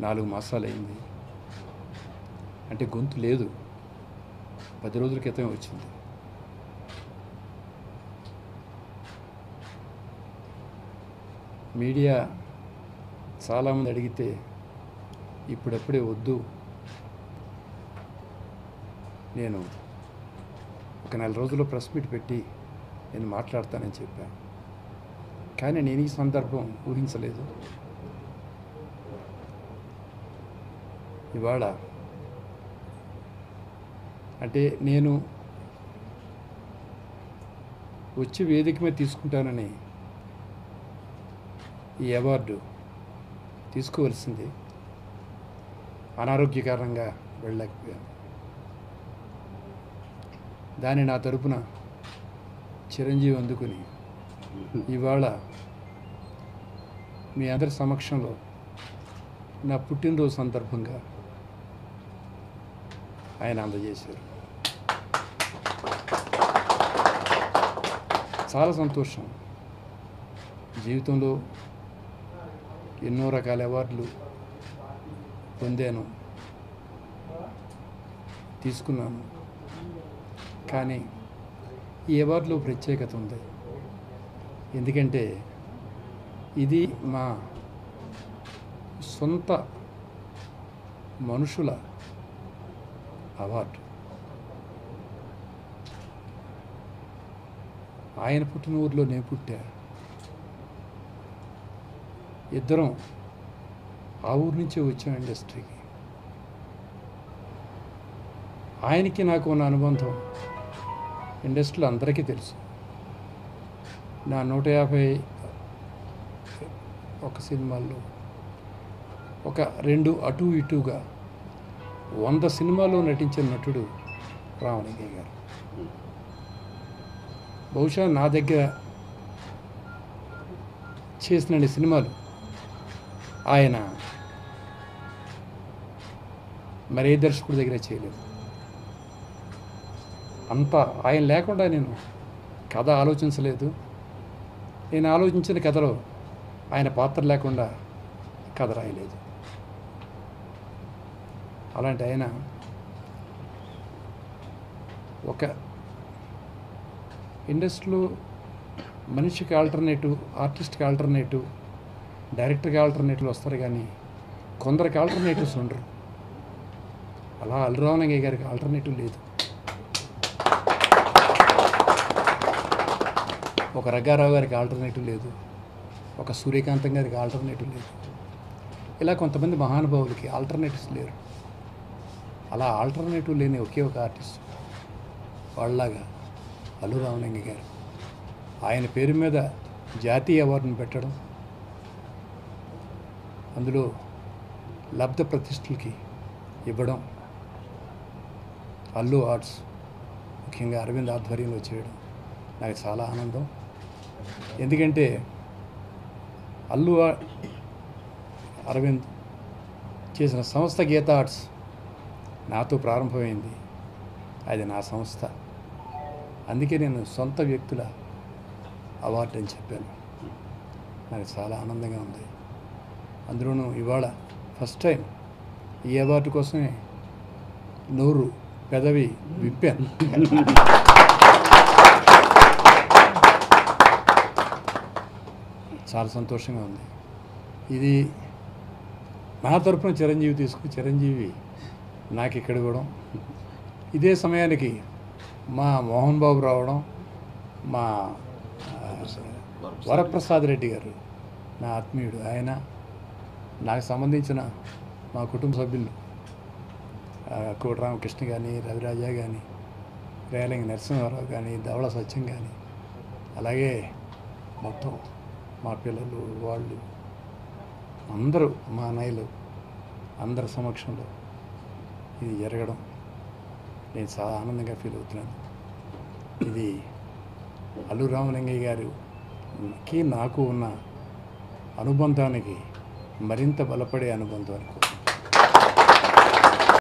నాలుగు మాసాలు అయింది అంటే గొంతు లేదు. పది రోజుల క్రితమే వచ్చింది. మీడియా చాలామంది అడిగితే ఇప్పుడప్పుడే వద్దు. నేను ఒక నెల రోజుల్లో ప్రెస్ మీట్ పెట్టి నేను మాట్లాడతానని చెప్పాను కానీ నేను ఈ సందర్భం ఊహించలేదు. ఇవాళ. అంటే నేను వచ్చి వేదిక మీద తీసుకుంటానని ఈ అవార్డు తీసుకోవలసింది అనారోగ్యకారంగా వెళ్ళలేకపోయాను. దాన్ని నా తరపున చిరంజీవి అందుకుని ఇవాళ మీ అందరి సమక్షంలో నా పుట్టినరోజు సందర్భంగా ఆయన అందజేశారు చాలా సంతోషం. జీవితంలో ఎన్నో రకాల అవార్డులు పొందాను. తీసుకున్నాను. కానీ ఈ అవార్డులో ప్రత్యేకత ఉంది. ఎందుకంటే ఇది మా సొంత మనుషుల అవార్డు. ఆయన పుట్టిన ఊరిలో నేను పుట్టా. ఇద్దరం ఆ ఊరు నుంచే వచ్చాం ఇండస్ట్రీకి. ఆయనకి నాకు ఉన్న అనుబంధం ఇండస్ట్రీలో అందరికీ తెలుసు. నా నూట యాభై ఒక సినిమాల్లో ఒక రెండు అటు ఇటుగా వంద సినిమాలో నటించిన నటుడు రామలింగయ్య గారు. బహుశా నా దగ్గర చేసిన సినిమాలు ఆయన మరే దర్శకుడి దగ్గర చేయలేదు. అంత ఆయన లేకుండా నేను కథ ఆలోచించలేదు. నేను ఆలోచించిన కథలో ఆయన పాత్ర లేకుండా కథ రాయలేదు. అలాంటి ఆయన ఒక ఇండస్ట్రీలో మనిషికి ఆల్టర్నేటివ్ ఆర్టిస్ట్కి ఆల్టర్నేటివ్ డైరెక్టర్కి ఆల్టర్నేటివ్లు వస్తారు కానీ కొందరికి ఆల్టర్నేటివ్స్ ఉండరు. అలా అల్లురామలింగయ్య గారికి ఆల్టర్నేటివ్ లేదు. ఒక రగ్గారావు గారికి ఆల్టర్నేటివ్ లేదు. ఒక సూర్యకాంతం గారికి ఆల్టర్నేటివ్ లేదు. ఇలా కొంతమంది మహానుభావులకి ఆల్టర్నేటివ్స్ లేరు. అలా ఆల్టర్నేటివ్ లేని ఒకే ఒక ఆర్టిస్ట్ వాళ్ళలాగా అల్లు రామలింగి గారు. ఆయన పేరు మీద జాతీయ అవార్డును పెట్టడం అందులో లబ్ధ ప్రతిష్ఠలకి ఇవ్వడం అల్లు ఆర్ట్స్ ముఖ్యంగా అరవింద్ ఆధ్వర్యంలో చేయడం నాకు చాలా ఆనందం. ఎందుకంటే అల్లు అరవింద్ చేసిన సంస్థ గీత ఆర్ట్స్ నాతో ప్రారంభమైంది. అది నా సంస్థ. అందుకే నేను సొంత వ్యక్తుల అవార్డు అని చెప్పాను. నాకు చాలా ఆనందంగా ఉంది. అందులోనూ ఇవాళ ఫస్ట్ టైం ఈ అవార్డు కోసమే నోరు పెదవి విప్పాను. చాలా సంతోషంగా ఉంది. ఇది నా తరపున చిరంజీవి తీసుకు చిరంజీవి నాకు ఇక్కడ ఇవ్వడం ఇదే సమయానికి మా మోహన్ బాబు రావడం మా వరప్రసాద్ రెడ్డి గారు నా ఆత్మీయుడు. ఆయన నాకు సంబంధించిన మా కుటుంబ సభ్యులు. ఆ, కోటి రామకృష్ణ కానీ రవిరాజా కానీ రేలంగి నరసింహారావు కానీ ధవళ సత్యం కానీ అలాగే మొత్తం మా పిల్లలు వాళ్ళు అందరూ మా అన్నయ్యలు అందరి సమక్షంలో ఇది జరగడం నేను చాలా ఆనందంగా ఫీల్ అవుతున్నాను. ఇది అల్లు రామలింగయ్య గారికి నాకు ఉన్న అనుబంధానికి మరింత బలపడే అనుబంధం అనుకో